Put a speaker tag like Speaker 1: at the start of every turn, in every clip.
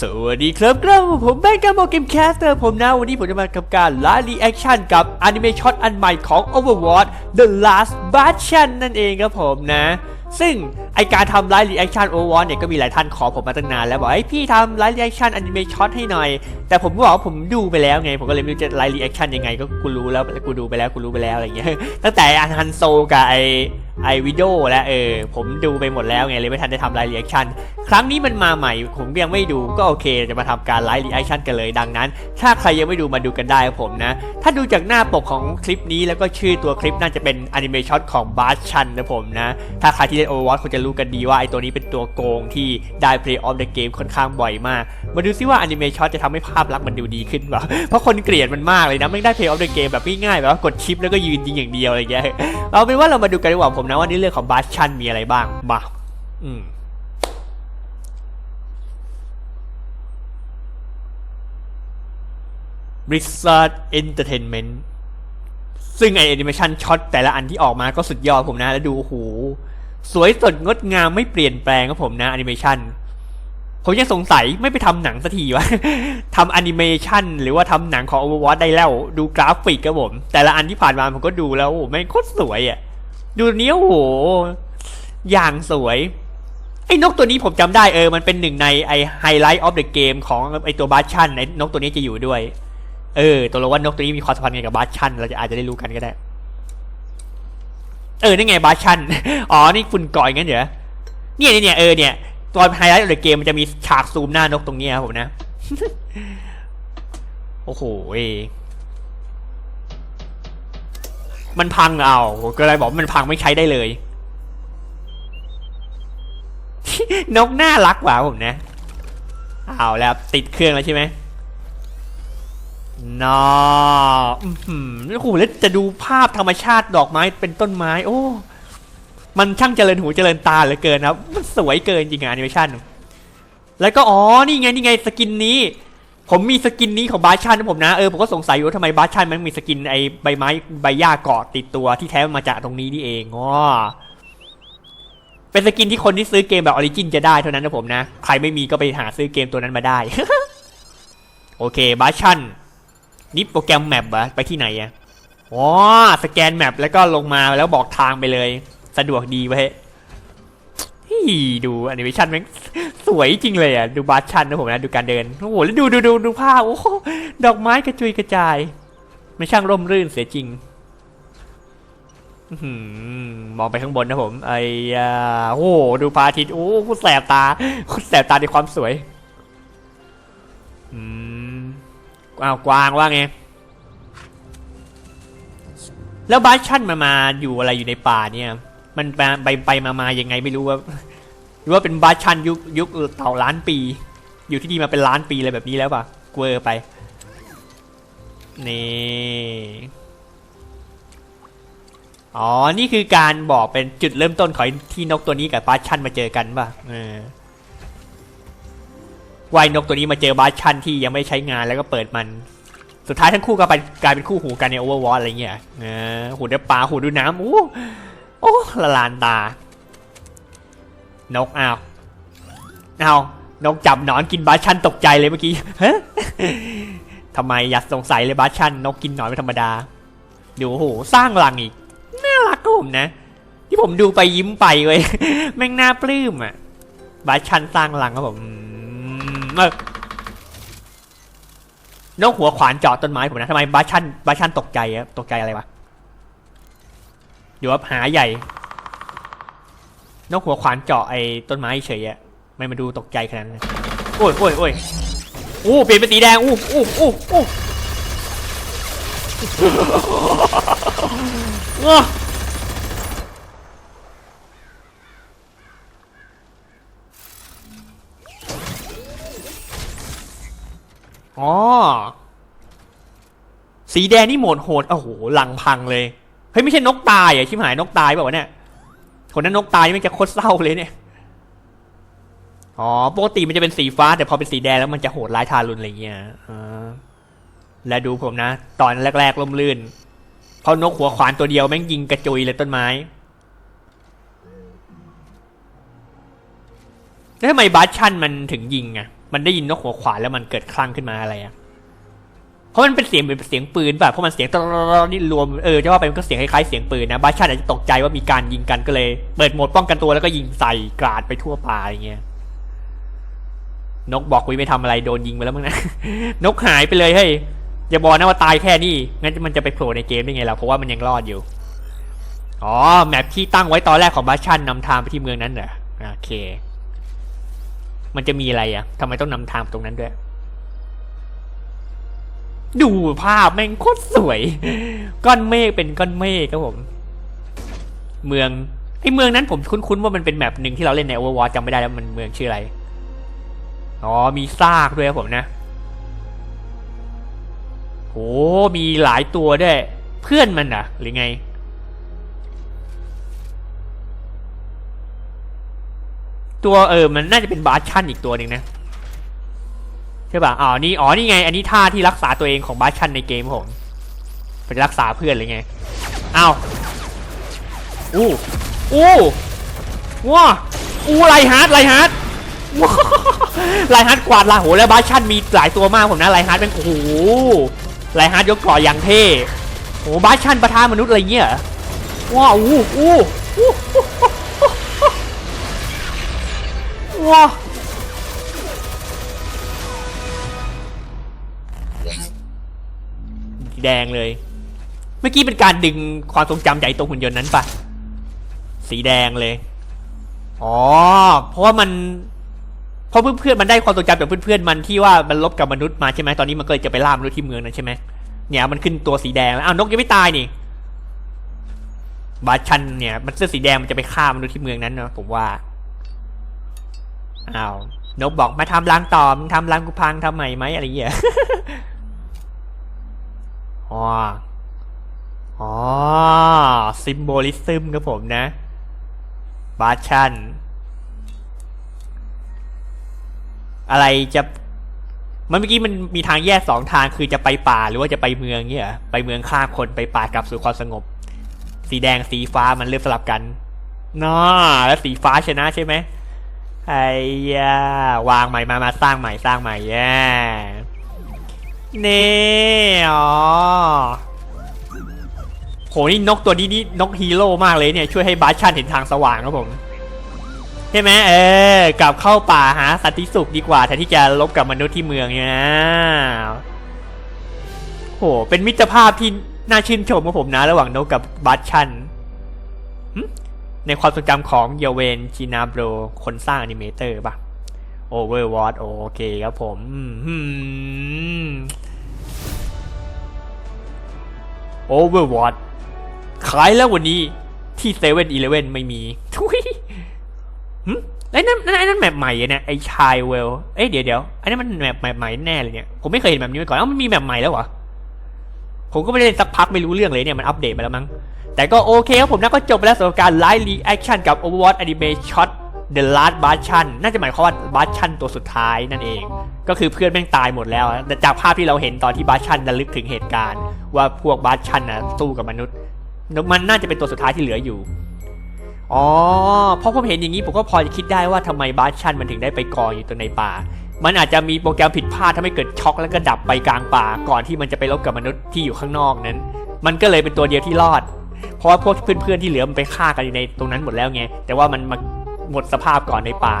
Speaker 1: สวัสดีครับครับผมแบงค์กัมโมเกมแคสเตอร์ผมนะวันนี้ผมจะมาทำการไลฟ์รีแอคชั่นกับอนิเมชั่นอันใหม่ของ Overwatch The Last Bastion นั่นเองครับผมนะ ซึ่งไอการทำไลฟ์รีแอคชั่น Overwatch เนี่ยก็มีหลายท่านขอผมมาตั้งนานแล้วบอกไอพี่ทำไลฟ์รีแอคชั่นอนิเมชั่นให้หน่อย แต่ผมก็บอกว่าผมดูไปแล้วไง ผมก็เลยไม่รู้จะไลฟ์รีแอคชั่นยังไงก็กูรู้แล้วกูดูไปแล้วกูรู้ไปแล้วอะไรอย่างเงี้ยตั้งแต่อันฮันโซกับไอไอวิดีโอแล้วเออผมดูไปหมดแล้วไงเลยไม่ทันได้ทำไลฟ์รีแอคชั่นครั้งนี้มันมาใหม่ ผมยังไม่ดูก็โอเค จะมาทำการไลฟ์รีแอคชั่นกันเลยดังนั้น ถ้าใครยังไม่ดูมาดูกันได้ครับผมนะ ถ้าดูจากหน้าปกของคลิปนี้แล้วก็ชื่อตัวคลิปน่าจะเป็นแอนิเมชั่นของบาร์ชันนะผมนะ ถ้าใครที่เล่นโอเวอร์วอตคงจะรู้กันดีว่าไอตัวนี้เป็นตัวโกงที่ได้ Play of the Game ค่อนข้างบ่อยมาก มาดูซิว่าแอนิเมชันจะทำให้าพลักษณ์มันดูดีขึ้นเปล่าเพราะคนเกลียดมันมากเลยนะไม่ได้ Play of the Game แบบง่ายๆแบบว่ากดชิปแล้วก็ยืนยิงอย่างเดียวอะไรเงี้ยเอาเป็นว่าเรามาดูกันดีกว่าผมนะว่าในเรื่องของบาร์ชันมีอะไรบ้างมาอืม Blizzard Entertainment ซึ่งไอแอนิเมชันช็อตแต่ละอันที่ออกมาก็สุดยอดผมนะ แล้วดูโอ้โหสวยสดงดงามไม่เปลี่ยนแปลงครับผมนะแอนิเมชัน ผมยังสงสัยไม่ไปทำหนังสักทีวะทำแอนิเมชันหรือว่าทำหนังของ Overwatch ได้แล้ว ดูกราฟิกครับผม แต่ละอันที่ผ่านมาผมก็ดูแล้วโอ้โหแม่โคตรสวยอะ ดูเนี้ยโอ้โห อย่างสวย ไอ้นกตัวนี้ผมจำได้เออ มันเป็นหนึ่งในไอไฮไลท์ออฟเดอะเกมของไอตัวบาชันไอ้นกตัวนี้จะอยู่ด้วย เออ ตัวเราว่านกตัวนี้มีความสัมพันธ์ไงกับบาชันเราจะอาจจะได้รู้กันก็ได้ เออนี่ไงบาชัน อ๋อ นี่ฝุ่นก่อยงั้นเหรอเนี่ยเนี่ยเออเนี่ย ตอนไฮไลท์ของเกมมันจะมีฉากซูมหน้านกตรงนี้ครับผมนะ โอ้โหเอมันพังเอาก็เลยบอกมันพังไม่ใช้ได้เลย นกน่ารักกว่าผมนะ เอาแล้วติดเครื่องแล้วใช่ไหมนออื้อหือโอ้โหแล้วจะดูภาพธรรมชาติดอกไม้เป็นต้นไม้ โอ้ มันช่างเจริญหูเจริญตาเหลือเกินครับ มันสวยเกินจริงอะแอนิเมชันแล้วก็อ๋อนี่ไงนี่ไงสกินนี้ ผมมีสกินนี้ของบาชันนะผมนะเออผมก็สงสัยอยู่ว่าทำไมบาชันมันมีสกินไอใบไม้ใบหญ้าเกาะติดตัวที่แท้มันมาจากตรงนี้นี่เองอ๋อเป็นสกินที่คนที่ซื้อเกมแบบออริจินจะได้เท่านั้นนะผมนะ ใครไม่มีก็ไปหาซื้อเกมตัวนั้นมาได้ โอเคบาชันนี่โปรแกรมแมปอะไปที่ไหนอะอ๋อสแกนแมปแล้วก็ลงมาแล้วบอกทางไปเลย สะดวกดีเว้ยดูแอนิเมชันแม่งสวยจริงเลยอะดูบาชันนะผมนะดูการเดิน โอ้โห แล้วดูดูดูดูภาพโอ้โหดอกไม้กระจุยกระจายไม่ช่างร่มรื่นเสียจริงมองไปข้างบนนะผม ไอ้ยาโอ้โห ดูพระอาทิตย์ โอ้โหแสบตาแสบตาในความสวย อืมอ้าวกวางว่าไง แล้วบาชันมามาอยู่อะไรอยู่ในป่าเนี่ย มันไปไปไปมามายังไงไม่รู้ว่าหรือว่าเป็นบาชันยุคยุคเต่าล้านปี อยู่ที่นี่มาเป็นล้านปีอะไรแบบนี้แล้วป่ะกลัวไปนี่อ๋อ นี่คือการบอกเป็นจุดเริ่มต้นของที่นกตัวนี้กับบาชันมาเจอกันป่ะเออวายนกตัวนี้มาเจอบาชันที่ยังไม่ใช้งานแล้วก็เปิดมัน สุดท้ายทั้งคู่ก็ไปกลายเป็นคู่หูกันในโอเวอร์วอตอะไรเงี้ยเออหูดูปลาหูดูน้ำโอ้ โอ้ละลานตา นกเอาเอานกจับหนอนกินบาชันตกใจเลยเมื่อกี้ฮะทำไมอยากสงสัยเลยบาชันนกกินหนอนเป็นธรรมดาดูโอ้โหสร้างรังอีกน่ารักก็ผมนะ ที่ผมดูไปยิ้มไปเว้ยแม่งน่าปลื้มอะบาชันสร้างรังครับผมอืมเออนกหัวขวานเจาะต้นไม้ผมนะทำไมบาชันบาชันตกใจอะตกใจอะไรวะ เดี๋ยวว่าหาใหญ่ นกหัวขวานเจาะไอ้ต้นไม้เฉยอะไม่มาดูตกใจขนาดนั้นโอ้ยโอ้ยโอ้ยอู้เปลี่ยนเป็นสีแดงอู้อู้อู้อู้อ้ออ๋อ สีแดงนี่โหมดโหดโอ้โหหลังพังเลย ฮ้ยไม่ใช่นกตายอะชิบหายนกตายเปล่าวะเนี่ยคนนั้นนกตายมันจะโคตรเศร้าเลยเนี่ยอ๋อปกติมันจะเป็นสีฟ้า แต่พอเป็นสีแดงแล้วมันจะโหดร้ายทารุณอะไรเงี้ยอและดูผมนะ ตอนแรกๆล่มลื่นเพราะนกหัวขวานตัวเดียวแม่งยิงกระจุยเลยต้นไม้แล้วทำไมบัสชั่นมันถึงยิงอะมันได้ยินนกหัวขวานแล้วมันเกิดคลั่งขึ้นมาอะไรอะ ราะมันเป็นเสียงเหมือนเสียงปืนป่ะเพราะมันเสียงตลอดนี่รวมเออจะว่าไปมันก็เสียงคล้ายๆเสียงปืนนะบาชันอาจจะตกใจว่ามีการยิงกันก็เลย เปิดโหมดป้องกันตัวแล้วก็ยิงใส่กราดไปทั่วป่าอย่างเงี้ยนกบอกวิไม่ทำอะไรโดนยิงไปแล้วมั้งนะนกหายไปเลยเฮ้ยอย่าบอกนะว่าตายแค่นี้งั้นมันจะไปโผล่ในเกมได้ไงล่ะเพราะว่ามันยังรอดอยู่อ๋อแมปที่ตั้งไว้ตอนแรกของบาชันนำทางไปที่เมืองนั้นเหรอโอเค มันจะมีอะไรอะทำไมต้องนำทางตรงนั้นด้วย ดูภาพแม่งโคตรสวย ก้อนเมฆเป็นก้อนเมฆครับผม เมืองไอเมืองนั้นผมคุ้นๆว่ามันเป็นแมปหนึ่งที่เราเล่นใน Overwatch จำไม่ได้แล้วมันเมืองชื่ออะไร อ๋อมีซากด้วยครับผมนะโหมีหลายตัวด้วย เพื่อนมันอะหรือไง ตัวเออมันน่าจะเป็นบาร์ชันอีกตัวหนึ่งนะ ใช่ป่ะอ๋อนี่อ๋อนี่ไง อันนี้ท่าที่รักษาตัวเองของบาชันในเกมผมเป็นรักษาเพื่อนเลยไงอ้าวอู้อู้ว้าอู้ไลฮาร์ดไลฮาร์ดว้าไลฮาร์ดกวาดลาโหแล้วบาชันมีหลายตัวมากผมนะไลฮาร์ดเป็นโอ้โหไลฮาร์ดยกก่ออย่างเท่โอ้บาชันประทานมนุษย์อะไรเงี้ยว้าอู้อู้อู้ว้า แดงเลย เมื่อกี้เป็นการดึงความทรงจำใหญ่ตรงหุ่นยนต์นั้นปะสีแดงเลย อ๋อ เพราะว่ามัน เพราะเพื่อนๆมันได้ความทรงจำจากเพื่อนๆมันที่ว่ามันลบกับมนุษย์มาใช่ไหมตอนนี้มันก็เลยจะไปล่ามนุษย์ที่เมืองนั้นใช่ไหมเนี่ยมันขึ้นตัวสีแดงแล้วอ้าวนกยังไม่ตายนี่บาชันเนี่ย มันเสื้อสีแดงมันจะไปฆ่ามนุษย์ที่เมืองนั้นเนาะผมว่าอ้าวนกบอกมาทำรังต่อมึงทำรังกูพังทำใหม่ไหมอะไรอย่างเงี้ย อ๋ออ๋อซิมโบลิซึมครับผมนะ บาชัน อะไรจะมันเมื่อกี้มันมีทางแยกสองทางคือจะไปป่าหรือว่าจะไปเมืองเนี่ยไปเมืองฆ่าคนไปป่ากลับสู่ความสงบ สีแดงสีฟ้ามันเริ่มสลับกันน่าแล้วสีฟ้าชนะใช่ไหมไอ้ยาวางใหม่มามาสร้างใหม่สร้างใหม่แย่ นี่อ๋อโหนี่นกตัวนี้นี่นกฮีโร่มากเลยเนี่ยช่วยให้บาชันเห็นทางสว่างครับผมใช่ไหมเออกลับเข้าป่าหาสันติสุขดีกว่าแทนที่จะลบกับมนุษย์ที่เมืองเนี่ยนะโหเป็นมิตรภาพที่น่าชื่นชมของผมนะ ระหว่างนกกับบัตชันในความทรงจำของเยเวนชินาโบรคนสร้างอนิเมเตอร์ปะโอเวอร์วอตโอเคครับผมโอเวอร์วอตขายแล้ววันนี้ที่เซเว่นอีเลเว่นไม่มีทุยหึไอ้นั่นนั่นไอ้นั่นแมปใหม่อะเนี่ยไอ้ชายเวลเอ้ยเดี๋ยวเดี๋ยวไอ้นั่นมันแมปใหม่แน่เลยเนี่ย ผมไม่เคยเห็นแบบนี้มาก่อนเอ้ามันมีแมปใหม่แล้วเหรอ ผมก็ไม่ได้เล่นสักพักไม่รู้เรื่องเลยเนี่ยมันอัปเดตไปแล้วมั้ง แต่ก็โอเคครับผมนะก็จบไปแล้วสำหรับการไลฟ์รีแอคชั่นกับ Overwatch Anime Shot The Last Bastion น่าจะหมายความว่า Bastion ตัวสุดท้ายนั่นเอง ก็คือเพื่อนแม่งตายหมดแล้ว แต่จากภาพที่เราเห็นตอนที่ Bastion ระลึกถึงเหตุการณ์ ว่าพวก Bastion นะสู้กับมนุษย์ มันน่าจะเป็นตัวสุดท้ายที่เหลืออยู่อ๋อเพราะผมเห็นอย่างนี้ผมก็พอจะคิดได้ว่าทำไมบาสชันมันถึงได้ไปกองอยู่ตัวในป่า มันอาจจะมีโปรแกรมผิดพลาดทำให้เกิดช็อกแล้วก็ดับไปกลางป่า ก่อนที่มันจะไปรบกับมนุษย์ที่อยู่ข้างนอกนั้น มันก็เลยเป็นตัวเดียวที่รอด เพราะว่าพวกเพื่อนๆที่เหลือมันไปฆ่ากันอยู่ในตรงนั้นหมดแล้วไง แต่ว่ามันมา หมดสภาพก่อนในป่า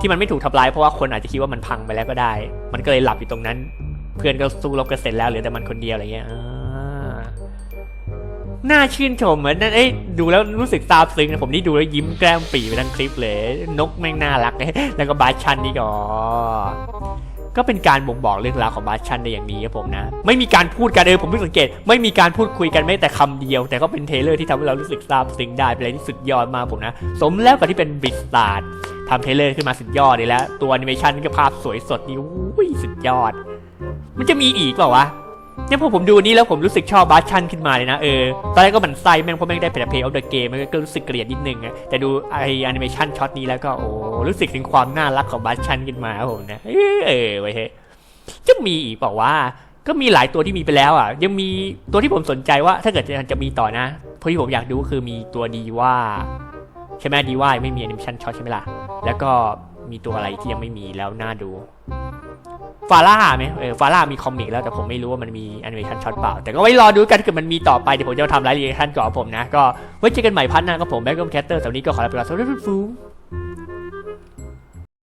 Speaker 1: ที่มันไม่ถูกทำลายเพราะว่าคนอาจจะคิดว่ามันพังไปแล้วก็ได้ มันก็เลยหลับอยู่ตรงนั้น เพื่อนก็สู้รบกันเสร็จแล้วเหลือแต่มันคนเดียวอะไรเงี้ยน่าชื่นชมเหมือนนั่นเอ้ยดูแล้วรู้สึกซาบซึ้งนะผมนี่ดูแล้วยิ้มแกล้มปีไปทั้งคลิปเลย นกแม่งน่ารักเลยแล้วก็บาชันนี่ก็ ก็เป็นการบ่งบอกเรื่องราวของบาชันในอย่างนี้ครับผมนะ ไม่มีการพูดกันเออผมเพิ่งสังเกต ไม่มีการพูดคุยกันไม่แต่คำเดียว แต่ก็เป็นเทเลอร์ที่ทำให้เรารู้สึกซาบซึ้งได้เป็นอะไรที่สุดยอดมากผมนะ สมแล้วกับที่เป็นบิสตาร์ดทำเทเลอร์ขึ้นมาสุดยอดเลยแล้ว ตัวแอนิเมชันก็ภาพสวยสดนี่อุ้ยสุดยอด มันจะมีอีกเปล่าวะ เนี่ยพอผมดูนี่แล้วผมรู้สึกชอบบาชันขึ้นมาเลยนะเออ ตอนแรกก็หมันไส้แม่งเพราะแม่งได้เป็นเพย์ออฟเดอะเกมมันก็รู้สึกเกลียดนิดนึงอะแต่ดูไอแอนิเมชันช็อตนี้แล้วก็โอ้รู้สึกถึงความน่ารักของบาชันขึ้นมาผมนะเออเออไว้ยเฮ้จะมีอีกเปล่าก็มีหลายตัวที่มีไปแล้วอะ ยังมีตัวที่ผมสนใจว่า ถ้าเกิดจะจะมีต่อนะเพราะที่ผมอยากดูก็คือมีตัวดีว่าใช่ไหมดีว่าไม่มีแอนิเมชันช็อตใช่ไหมล่ะแล้วก็มีตัวอะไรที่ยังไม่มีแล้วน่าดู ฟาร่าไหมเออฟาร่ามีคอมิกแล้วแต่ผมไม่รู้ว่ามันมีแอนิเมชันช็อตเปล่า แต่ก็ไว้รอดูกันถ้าเกิดมันมีต่อไปเดี๋ยวผมจะทำรายละเอียดขั้นก่อนผมนะ ก็ไว้เจอกันใหม่พันหน้ากับผมแบ็คกอมแคสเตอร์สำหรับวันนี้ก็ขอลาไปก่อนสวัสดีครับ